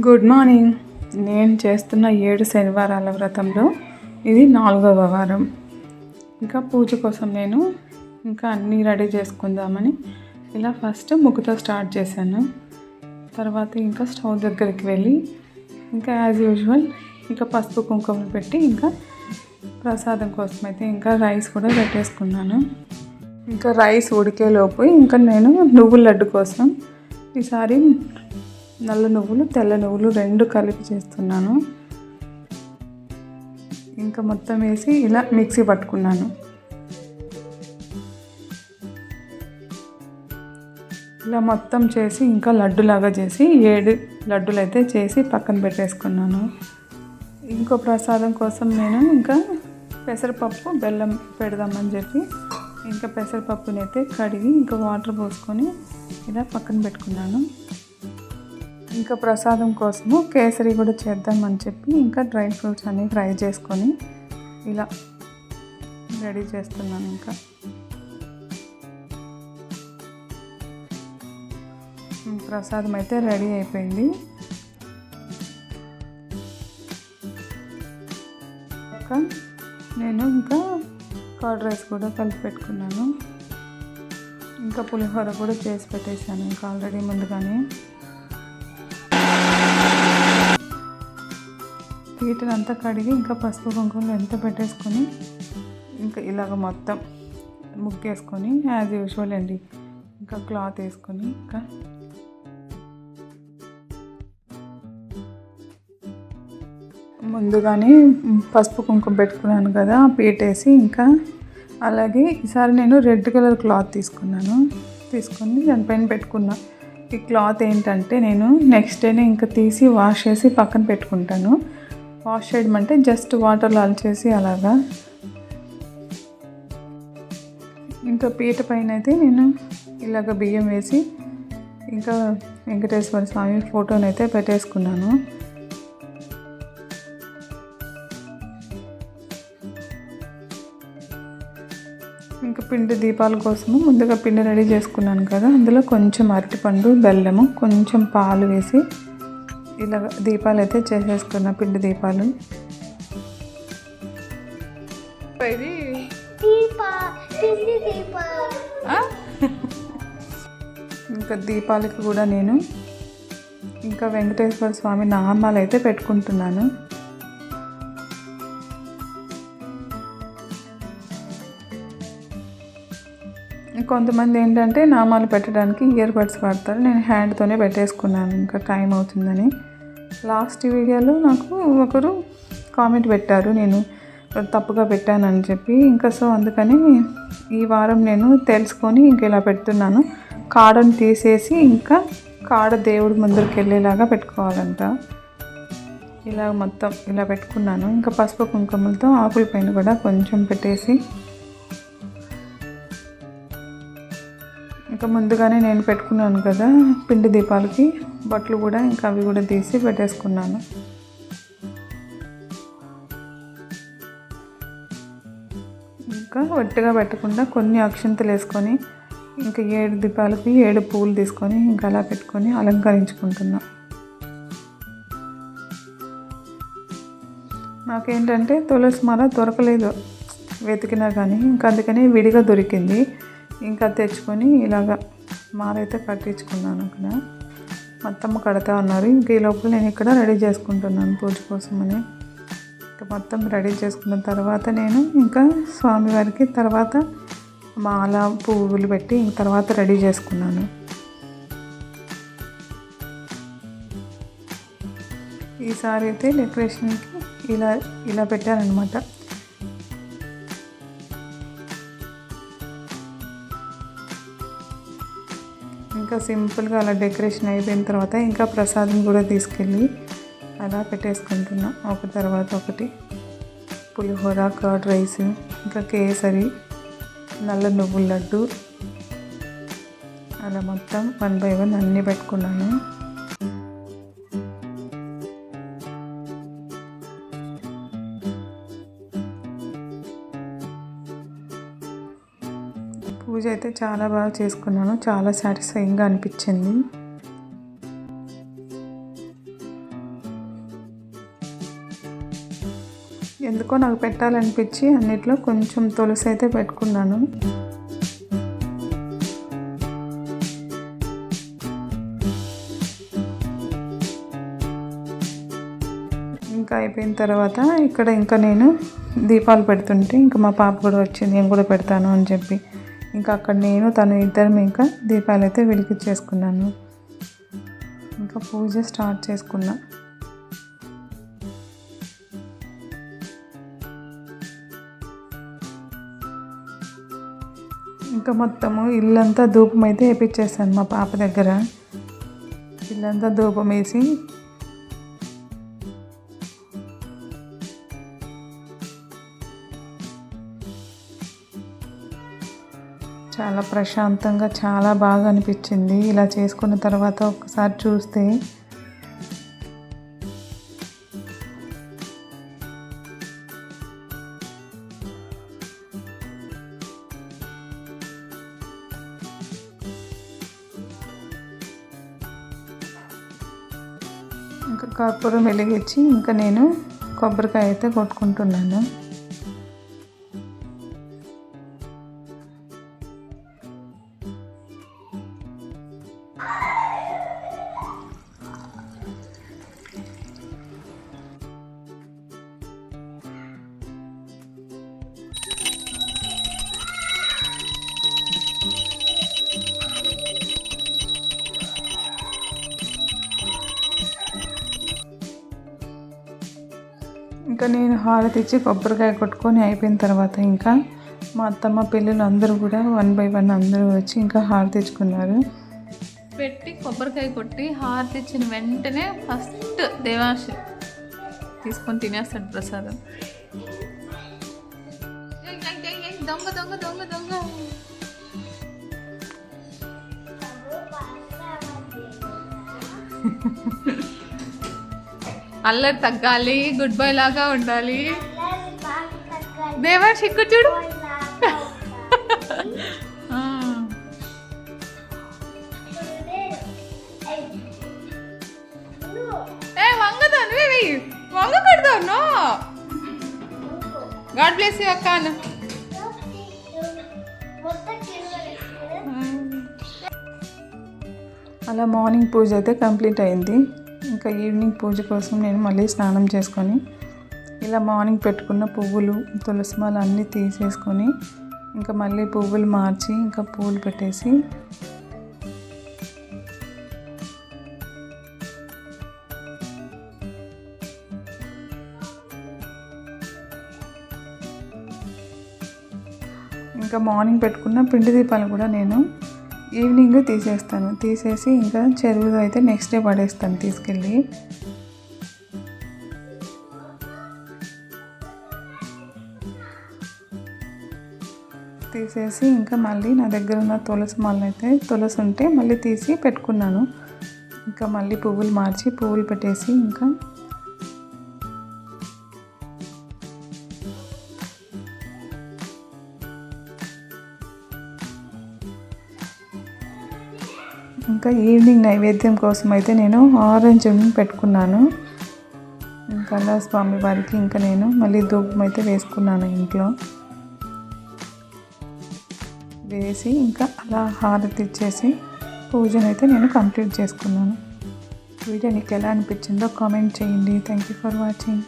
Good morning నేను చేస్తున్న ఏడు శనివారాల వ్రతంలో ఇది నాలుగవ వారం. ఇంకా పూజ కోసం నేను ఇంకా అన్నీ రెడీ చేసుకుందామని ఇలా ఫస్ట్ ముగ్గుతో స్టార్ట్ చేశాను. తర్వాత ఇంకా స్టవ్ దగ్గరికి వెళ్ళి ఇంకా యాజ్ యూజువల్ ఇంకా పసుపు కుంకుమలు పెట్టి ఇంకా ప్రసాదం కోసం అయితే ఇంకా రైస్ కూడా పెట్టేసుకున్నాను. ఇంకా రైస్ ఉడికేలోపు ఇంకా నేను నువ్వుల లడ్డు కోసం ఈసారి నల్ల నువ్వులు తెల్ల నువ్వులు రెండు కలిపి చేస్తున్నాను. ఇంకా మొత్తం వేసి ఇలా మిక్సీ పట్టుకున్నాను. ఇలా మొత్తం చేసి ఇంకా లడ్డులాగా చేసి ఏడు లడ్డులు అయితే చేసి పక్కన పెట్టేసుకున్నాను. ఇంకో ప్రసాదం కోసం నేను ఇంకా పెసరపప్పు బెల్లం పెడదామని చెప్పి ఇంకా పెసరపప్పునైతే కడిగి ఇంకా వాటర్ పోసుకొని ఇలా పక్కన పెట్టుకున్నాను. ఇంకా ప్రసాదం కోసము కేసరి కూడా చేద్దామని చెప్పి ఇంకా డ్రై ఫ్రూట్స్ అన్నీ ఫ్రై చేసుకొని ఇలా రెడీ చేస్తున్నాను ఇంకా. ప్రసాదం అయితే రెడీ అయిపోయింది. ఇంకా నేను ఇంకా కర్డ్ రైస్ కూడా కలిపి పెట్టుకున్నాను. ఇంకా పులిహోర కూడా చేసి పెట్టేశాను ఇంకా ఆల్రెడీ ముందుగానే. వీటిని అంతా కడిగి ఇంకా పసుపు కుంకుమలు ఎంత పెట్టేసుకొని ఇంకా ఇలాగ మొత్తం ముగ్గేసుకొని యాజ్ యూజువల్ అండి. ఇంకా క్లాత్ వేసుకొని ఇంకా ముందుగానే పసుపు కుంకుమ పెట్టుకున్నాను కదా పీటేసి ఇంకా అలాగే ఈసారి నేను రెడ్ కలర్ క్లాత్ తీసుకున్నాను. తీసుకొని దానిపైన పెట్టుకున్నా. ఈ క్లాత్ ఏంటంటే నేను నెక్స్ట్ డేనే ఇంకా తీసి వాష్ చేసి పక్కన పెట్టుకుంటాను. వాష్ చేయడం అంటే జస్ట్ వాటర్లో లాల్చేసి అలాగా. ఇంకా పీట పైన అయితే నేను ఇలాగ బియ్యం వేసి ఇంకా వెంకటేశ్వర స్వామి ఫోటోని అయితే పెట్టేసుకున్నాను. ఇంకా పిండి దీపాల కోసము ముందుగా పిండి రెడీ చేసుకున్నాను కదా అందులో కొంచెం అరటిపండు బెల్లము కొంచెం పాలు వేసి ఇలా దీపాలు అయితే చేసేసుకున్న పిండి దీపాలు. ఇది? ఇంకా దీపాలకి కూడా నేను ఇంకా వెంకటేశ్వర స్వామి నామాలు అయితే పెట్టుకుంటున్నాను. కొంతమంది ఏంటంటే నామాలు పెట్టడానికి ఇయర్ బడ్స్ వాడతారు. నేను హ్యాండ్తోనే పెట్టేసుకున్నాను. ఇంకా టైం అవుతుందని. లాస్ట్ వీడియోలో నాకు ఒకరు కామెంట్ పెట్టారు. నేను తప్పుగా పెట్టానని చెప్పి. ఇంకా సో అందుకని ఈ వారం నేను తెలుసుకొని ఇంక ఇలా పెడుతున్నాను. కాడను తీసేసి ఇంకా కాడ దేవుడి ముందరికి వెళ్ళేలాగా పెట్టుకోవాలంట. ఇలా మొత్తం ఇలా పెట్టుకున్నాను. ఇంకా పసుపు కుంకుమలతో ఆకుల పైన కూడా కొంచెం పెట్టేసి ఇంకా ముందుగానే నేను పెట్టుకున్నాను కదా పిండి దీపాలకి బట్టలు కూడా ఇంకా అవి కూడా తీసి పెట్టేసుకున్నాను. ఇంకా ఒట్టిగా పెట్టకుండా కొన్ని అక్షంతలు వేసుకొని ఇంకా ఏడు దీపాలకి ఏడు పువ్వులు తీసుకొని ఇంకా అలా పెట్టుకొని అలంకరించుకుంటున్నా. నాకేంటంటే తులసి మాల దొరకలేదు. వెతికినా కానీ ఇంకా అందుకని విడిగా దొరికింది. ఇంకా తెచ్చుకొని ఇలాగా మాలైతే కట్టించుకున్నాను అక్కడ. మొత్తం కడతా ఉన్నారు. ఇంక ఈ లోపల నేను ఇక్కడ రెడీ చేసుకుంటున్నాను పూజ కోసమని. ఇంకా మొత్తం రెడీ చేసుకున్న తర్వాత నేను ఇంకా స్వామివారికి తర్వాత మాల పువ్వులు పెట్టి ఇంక తర్వాత రెడీ చేసుకున్నాను. ఈసారి అయితే డెకరేషన్కి ఇలా ఇలా పెట్టారనమాట ఇంకా సింపుల్గా అలా డెకరేషన్ అయిపోయిన తర్వాత ఇంకా ప్రసాదం కూడా తీసుకెళ్ళి అలా పెట్టేసుకుంటున్నాం. ఒక తర్వాత ఒకటి. పులిహోర కర్డ్ రైస్ ఇంకా కేసరి నల్ల నువ్వుల లడ్డు. అలా మొత్తం వన్ బై వన్ అన్నీ పెట్టుకున్నాను. పూజ అయితే చాలా బాగా చేసుకున్నాను. చాలా సాటిస్ఫైయింగ్గా అనిపించింది. ఎందుకో నాకు పెట్టాలనిపించి అన్నిట్లో కొంచెం తులసి అయితే పెట్టుకున్నాను. ఇంకా అయిపోయిన తర్వాత ఇక్కడ ఇంకా నేను దీపాలు పెడుతుంటే ఇంకా మా పాప కూడా వచ్చింది. నేను కూడా పెడతాను అని చెప్పి. ఇంకా అక్కడ నేను తను ఇద్దరం ఇంకా దీపాలు అయితే వెలిగించేసుకున్నాను. ఇంకా పూజ స్టార్ట్ చేసుకున్నా. ఇంకా మొత్తము ఇల్లంతా ధూపం అయితే వేపించేస్తాను మా పాప దగ్గర. ఇల్లంతా ధూపం వేసి చాలా ప్రశాంతంగా చాలా బాగా అనిపించింది. ఇలా చేసుకున్న తర్వాత ఒకసారి చూస్తే ఇంకా కర్పూరం వెలిగించి ఇంకా నేను కొబ్బరికాయ అయితే కొట్టుకుంటున్నాను. ఇంకా నేను హారతి ఇచ్చి కొబ్బరికాయ కొట్టుకొని అయిపోయిన తర్వాత ఇంకా మా అత్తమ్మ పిల్లలు అందరూ కూడా వన్ బై వన్ అందరూ వచ్చి ఇంకా హారతి ఇచ్చుకున్నారు పెట్టి కొబ్బరికాయ కొట్టి హారతి ఇచ్చిన వెంటనే ఫస్ట్ దేవాంశ తీసుకొని తినేస్తాడు ప్రసాదం. దొంగ దొంగ దొంగ దొంగ. అల్లరి తగ్గాలి గుడ్ బై లాగా ఉండాలి. దేవాంశ్ ఇక్కడ చూడు. ఏ వంగదా నువ్వే వంగ కడతావు నో. గాడ్ బ్లెస్ యూ అక్క అన్న. అలా మార్నింగ్ పూజ అయితే కంప్లీట్ అయింది. ఇంకా ఈవినింగ్ పూజ కోసం నేను మళ్ళీ స్నానం చేసుకొని ఇలా మార్నింగ్ పెట్టుకున్న పువ్వులు తులసిమాల అన్నీ తీసేసుకొని ఇంకా మళ్ళీ పువ్వులు మార్చి ఇంకా పువ్వులు పెట్టేసి ఇంకా మార్నింగ్ పెట్టుకున్న పిండి దీపాలు కూడా నేను ఈవినింగ్ తీసేస్తాను. తీసేసి ఇంకా చెరువులో అయితే నెక్స్ట్ డే పడేస్తాను తీసుకెళ్ళి. తీసేసి ఇంకా మళ్ళీ నా దగ్గర ఉన్న తులసి మాలను అయితే తులసి ఉంటే మళ్ళీ తీసి పెట్టుకున్నాను. ఇంకా మళ్ళీ పువ్వులు మార్చి పువ్వులు పెట్టేసి ఇంకా ఇంకా ఈవినింగ్ నైవేద్యం కోసం అయితే నేను ఆరెంజ్ పెట్టుకున్నాను. ఇంకా స్వామి వారికి ఇంకా నేను మళ్ళీ ధూపం అయితే వేసుకున్నాను ఇంట్లో. వేసి ఇంకా అలా హారతి ఇచ్చేసి పూజను అయితే నేను కంప్లీట్ చేసుకున్నాను. వీడియో నీకు ఎలా అనిపించిందో కామెంట్ చేయండి. Thank you for watching